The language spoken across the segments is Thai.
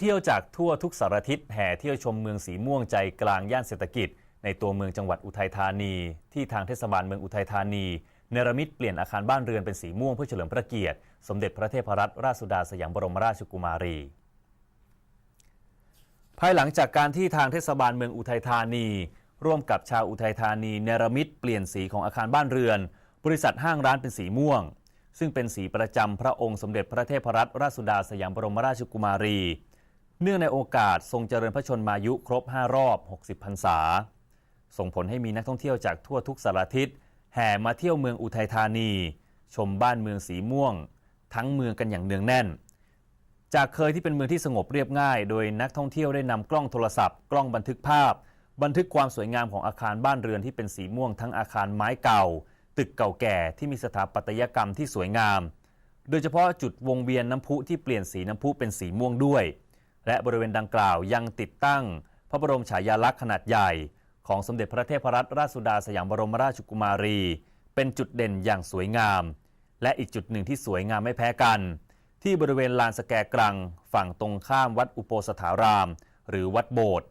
เที่ยวจากทั่วทุกสารทิศแห่เที่ยวชมเมืองสีม่วงใจกลางย่านเศรษฐกิจ ในตัวเมืองจังหวัดอุทัยธานี ที่ทางเทศบาลเมืองอุทัยธานี เนรมิตเปลี่ยนอาคารบ้านเรือนเป็นสีม่วงเพื่อเฉลิมพระเกียรติ สมเด็จพระเทพรัตนราชสุดาสยามบรมราชกุมารี ภายหลังจากการที่ทางเทศบาลเมืองอุทัยธานี ร่วมกับชาวอุทัยธานี เนรมิตเปลี่ยนสีของอาคารบ้านเรือน บริษัทห้างร้านเป็นสีม่วง ซึ่งเป็นสีประจำพระองค์สมเด็จพระเทพรัตนราชสุดาสยามบรมราชกุมารี เนื่องในโอกาสทรงเจริญพระชนมายุครบ 5 รอบ 60 พรรษา ส่งผลให้มีนักท่องเที่ยวจากทั่วทุกสารทิศแห่มาเที่ยวเมืองอุทัยธานี ชมบ้านเมืองสีม่วง ทั้งเมืองกันอย่างเนืองแน่น จากเคยที่เป็นเมืองที่สงบเรียบง่าย โดยนักท่องเที่ยวได้นำกล้องโทรศัพท์ กล้องบันทึกภาพ บันทึกความสวยงามของอาคารบ้านเรือนที่เป็นสีม่วงทั้งอาคารไม้เก่า ตึกเก่าแก่ที่มีสถาปัตยกรรมที่สวยงาม โดยเฉพาะจุดวงเวียนน้ำพุที่เปลี่ยนสีน้ำพุเป็นสีม่วงด้วย และบริเวณดังกล่าวยังติดตั้ง พระบรมฉายาลักษณ์ขนาดใหญ่ ของสมเด็จพระเทพรัตนราชสุดาสยามบรมราชกุมารี เป็นจุดเด่นอย่างสวยงาม และอีกจุดหนึ่งที่สวยงามไม่แพ้กัน ที่บริเวณลานสแกกรัง ฝั่งตรงข้ามวัดอุโปสถาราม หรือวัดโบสถ์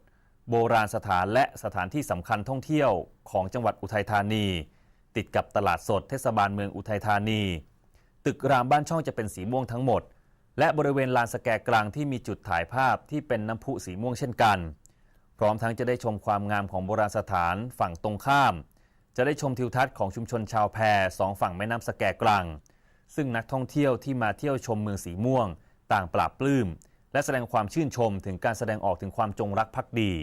โบราณสถานและสถานที่สำคัญท่องเที่ยวของจังหวัดอุทัยธานี ติดกับตลาดสดเทศบาลเมืองอุทัยธานี ตึกรามบ้านช่องจะเป็นสีม่วงทั้งหมด และบริเวณลานสแกกลางที่มีจุดถ่ายภาพที่เป็นน้ำพุสีม่วงเช่นกัน พร้อมทั้งจะได้ชมความงามของโบราณสถานฝั่งตรงข้าม จะได้ชมทิวทัศน์ของชุมชนชาวแพสองฝั่งแม่น้ำสแกกลาง ซึ่งนักท่องเที่ยวที่มาเที่ยวชมเมืองสีม่วง ต่างปราบปลื้มและแสดงความชื่นชมถึงการแสดงออกถึงความจงรักภักดี